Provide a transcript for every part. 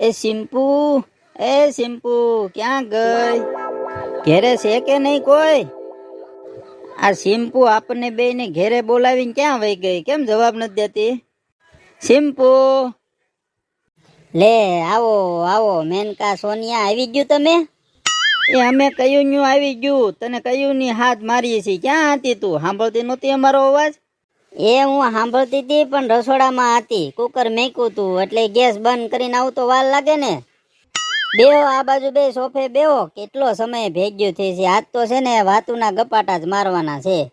એ સિમ્પુ એ સિમ્પુ, ક્યાં ગઈ? ઘેરે છે કે નહીં કોઈ? આ સિમ્પુ આપણને બે ને ઘેરે બોલાવીને ક્યાં વહી ગઈ? કેમ જવાબ નથી દેતી? સિમ્પુ! લે, આવો આવો, મેનકા સોનિયા, આવી ગયું તમે? એ અમે કયું ન્યુ આવી ગયું. તને કયું ની હાથ મારીએ છીએ. ક્યાં હતી તું? સાંભળતી નહોતી અમારો અવાજ? એ હું સાંભળતી હતી, પણ રસોડામાં હતી. કુકર મેક્યું તું, એટલે ગેસ બંધ કરીને આવતો વાર લાગે ને. બેહો, આ બાજુ બે સોફે બેહો. કેટલો સમય ભેગ્યો થઈ છે આજ તો છે ને વાતુના ગપાટા જ મારવાના છે.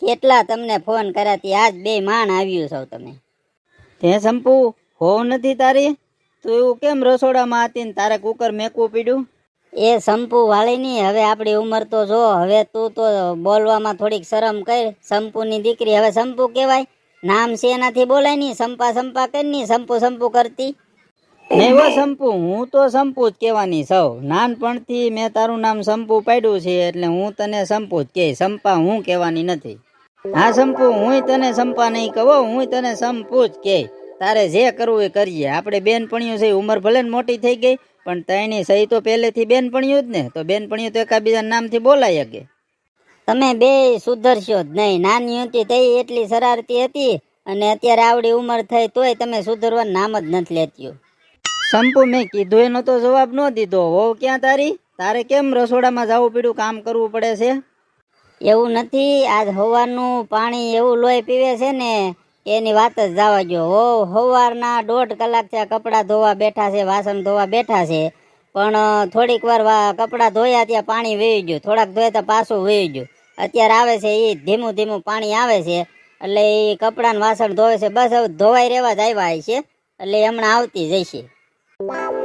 કેટલા તમને ફોન કર્યા તી, આજ બે માણ આવ્યું છો તમે. તે સંપુ, હોવ નથી તારી? તું એવું કેમ રસોડામાં હતી ને તારે કુકર મેકવું પડ્યું? એ સંપુ વાળીની હવે આપણી ઉંમર તો જો, હવે તું તો બોલવામાં થોડીક શરમ કર. સંપુની દીકરી હવે સંપુ કહેવાય. નામ છે એનાથી બોલાય નહીં સંપા સંપા કરી સંપુ સંપુ કરતી. નહીં સંપુ હું તો સંપુ જ કહેવાની સૌ. નાનપણથી મેં તારું નામ સંપુ પાડ્યું છે, એટલે હું તને સંપુ જ કે સંપા હું કહેવાની નથી. હા સંપુ હું તને સંપા નહીં કહો હું તને સંપુ જ કે તારે જે કરવું એ કરીએ. આપણે બેનપણીઓ છે, ઉંમર ભલે મોટી થઈ ગઈ પણ તઈની સહી તો પહેલેથી બેનપણીઓ જ ને તો બેનપણીઓ તો એકાબીજાના નામથી બોલાય કે તમે બે સુધરશો જ નહીં. નાની હતી તે એટલી શરારતી હતી અને અત્યારે આવડી ઉંમર થઈ તોય તમે સુધરવાનું નામ જ નથી લેતી સંપુ મેં કીધું એનો તો જવાબ ન દીધો. હોવ ક્યાં તારી? તારે કેમ રસોડામાં જવું પડ્યું કામ કરવું પડે છે? એવું નથી. આજ હવાનું પાણી એવું લોહી પીવે છે ને એની વાત જ જવા જો હો સવારના દોઢ કલાક છે કપડાં ધોવા બેઠા છે, વાસણ ધોવા બેઠા છે. પણ થોડીક વાર કપડાં ધોયા ત્યાં પાણી વહી ગયું. થોડાક ધોયા ત્યાં પાછું વહી ગયું. અત્યારે આવે છે એ ધીમું ધીમું પાણી આવે છે. એટલે એ કપડાં વાસણ ધોવે છે. બસ હવે ધોવાઈ રહેવા જ આવ્યા છે એટલે હમણાં આવતી જશે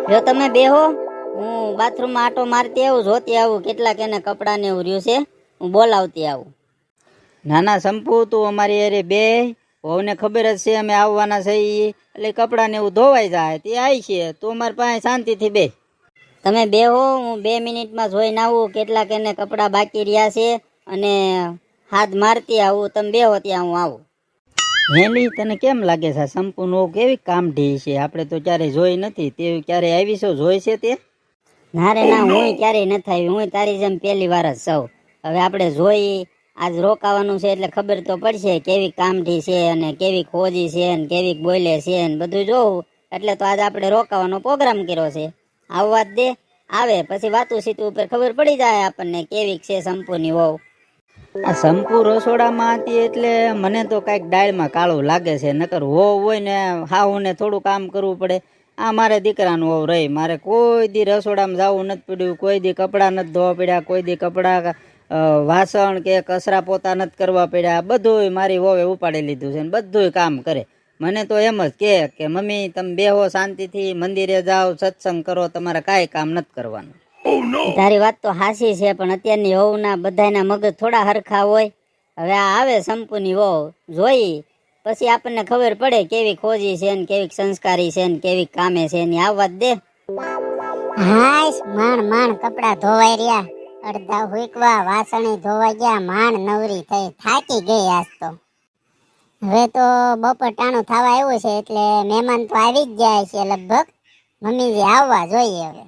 જો તમે બેહો હું બાથરૂમમાં આટો મારતી આવું, જોતી આવું, કેટલાક એને કપડાને એવું રહ્યું છે. હું બોલાવતી આવું. નાના સંપુ, તું અમારી અરે બે. વહુને ખબર જ છે અમે આવવાના છે એટલે કપડાને એવું ધોવાઈ જાય. તે આવી છે. તું અમારી પાસે શાંતિથી બે તમે બે હો હું બે મિનિટમાં જોઈને આવું કેટલાક એને કપડાં બાકી રહ્યા છે અને હાથ મારતી આવું. તમે બે હો ત્યાં હું આવું. હેલી તને કેમ લાગે છે? સંપૂર્ણ સંપૂર્ણ કેવી કામઢી છે? આપણે તો ક્યારેય જોઈ નથી. તે ક્યારે આવી છો? જોઈ છે તે? ના રે ના હું ક્યારેય નથી આવી. હું તારી જેમ પહેલી વાર જ સૌ હવે આપણે જોઈ આજ રોકાવાનું છે એટલે ખબર તો પડશે કેવી કામઠી છે અને કેવી ખોજી છે અને કેવી બોલે છે ને બધું જોવું. એટલે તો આજ આપણે રોકાવાનો પ્રોગ્રામ કર્યો છે. આવવા દે. આવે, પછી વાતું સીતું ઉપર ખબર પડી જાય આપણને કેવી છે સંપૂર્ણ વહુ. આ સંપુ રસોડામાં હતી એટલે મને તો કાંઈક ડાળમાં કાળું લાગે છે, નકર હો હોય ને હાહુને થોડું કામ કરવું પડે. આ મારે દીકરાનું હોવ રહી. મારે કોઈ દી રસોડામાં જવું નથી પડ્યું, કોઈ દી કપડાં નથી ધોવા પડ્યા, કોઈ દી કપડાં વાસણ કે કચરા પોતા નથી કરવા પડ્યા બધુંય મારી વોવે ઉપાડી લીધું છે ને બધુંય કામ કરે. મને તો એમ જ કે કે મમ્મી તમે બેહો શાંતિથી મંદિરે જાઓ સત્સંગ કરો તમારે કાંઈ કામ નથી કરવાનું. તારી વાત તો હાસી છે પણ અત્યારની વહુના બધાના મગજ થોડા હરખા હોય. હવે આ આવે સંપૂની વહુ. જોઈ પછી આપણને ખબર પડે કેવી ખોજી છે ને કેવી સંસ્કારી છે ને કેવી કામે છે ને આવવા જ દે. હાશ માણ માણ કપડા ધોવાઈ રહ્યા. અડધા હુકવા વાસણી ધોવા ગયા માણ નવરી થઈ, થાકી ગઈ આજ તો. હવે તો બપોર થવા આવ્યું છે એટલે મહેમાન તો આવી જ જાય છે લગભગ. મમ્મીજી આવવા જોઈએ હવે.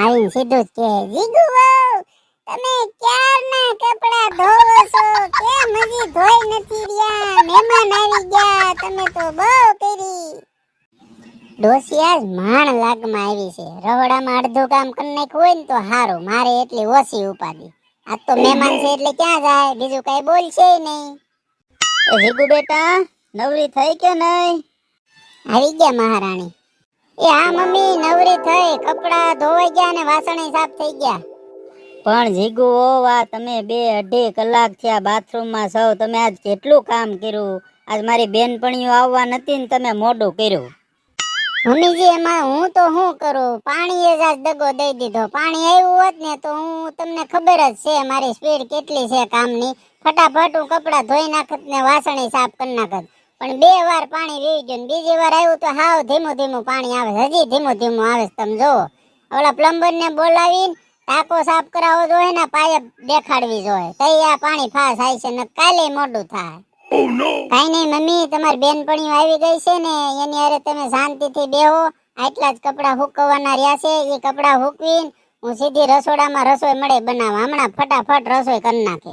આવીને સીધું જ કહે, જીગુ વહુ, તમે ક્યારના કપડા ધોવો છો? કેમ હજી ધોઈ નથી રહ્યા? મહેમાન આવી ગયા, તમે તો બહુ કરી. ડોસિયા માણ લાગમાં આવી છે. રવડામાં અડધું કામ કરી નાખ્યું હોય ને તો સારું મારે એટલી ઓછી ઉપાધી. આ તો મહેમાન છે એટલે ક્યાં જાય? બીજું કઈ બોલશે નહીં. એ જીગુ બેટા નવરી થઈ કે નહીં? આવી ગયા મહારાણી. એ હા મમ્મી નવરી થઈ. કપડા ધોવાઈ ગયા ને વાસણ સાફ થઈ ગયા. પણ જીગુ ઓ વા તમે બે અઢી કલાક થયા બાથરૂમમાં સૌ. તમે આજ કેટલું કામ કર્યું? આજ મારી બેનપણીઓ આવવા નથી ને તમે મોડું કર્યું. મમ્મીજી એમાં હું તો શું કરું? પાણીએ જ દગો દઈ દીધો. પાણી આવ્યું હોત ને તો હું તમને ખબર જ છે મારી સ્પીડ કેટલી છે કામની. ફટાફટ હું કપડાં ધોઈ નાખત ને વાસણી સાફ કરી નાખત. પણ બે વાર પાણી રહી ગયું બીજી વાર આવ્યું તો હાવ ધીમું ધીમું પાણી આવે હજી ધીમું ધીમું આવે તમે જોવો ઓલા પ્લમ્બર ને બોલાવીને ટાંકો સાફ કરાવવો જોઈએ ને પાયપ દેખાડવી જોઈએ. કઈ આ પાણી ફાસ થાય છે ને કાલે મોડું થાય. કાઈ નહીં, મમ્મી, તમારી બેનપણીઓ આવી ગઈ છે ને, એની હારે તમે શાંતિથી બેહો. આટલા જ કપડા હુકવવાના રહ્યા છે, એ કપડા હુકવીને હું સીધી રસોડામાં રસોઈ મળે બનાવવા હમણાં ફટાફટ રસોઈ કરી નાખે.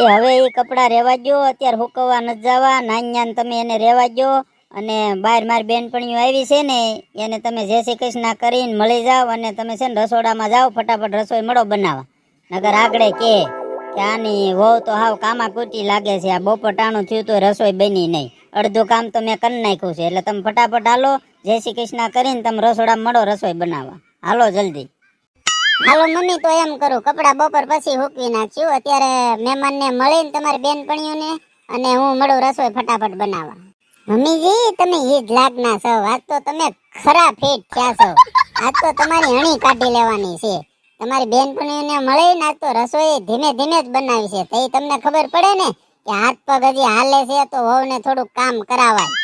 એ હવે એ કપડાં રહેવા દો અત્યારે હુકવવા નથી જવા. નાન્યાને તમે એને રહેવા દો અને બહાર મારી બેનપણીઓ આવી છે ને, એને તમે જય શ્રી કૃષ્ણ કરીને મળી જાઓ અને તમે છે ને રસોડામાં જાઓ, ફટાફટ રસોઈ મળો બનાવવા. નગર આગળ કે. આની વહુ તો હાવ કામા કૂટી લાગે છે. આ બપોર થયું તો રસોઈ બની નહીં. અડધું કામ તો મેં કરી નાખ્યું છે. એટલે તમે ફટાફટ હાલો, જય શ્રી કૃષ્ણ કરીને તમે રસોડામાં મળો, રસોઈ બનાવવા. હાલો જલ્દી. હાલો મમ્મી, તો એમ કરું, કપડા બપોર પછી હુકવી નાખ્યું અત્યારે મહેમાનને મળીને તમારી બેનપણીઓને અને હું મળું રસોઈ ફટાફટ બનાવવા. મમ્મીજી, તમે ઈ જ લાગના છો. આજ તો તમે ખરા ફિટ થયા છો. આજ તો તમારી હણી કાઢી લેવાની છે. તમારી બેનપણીઓને મળીને આજ તો રસોઈ ધીમે ધીમે જ બનાવી છે. તો તમને ખબર પડે ને કે હાથ પગ હજી હાલે છે તો વહુને થોડુંક કામ કરાવાય.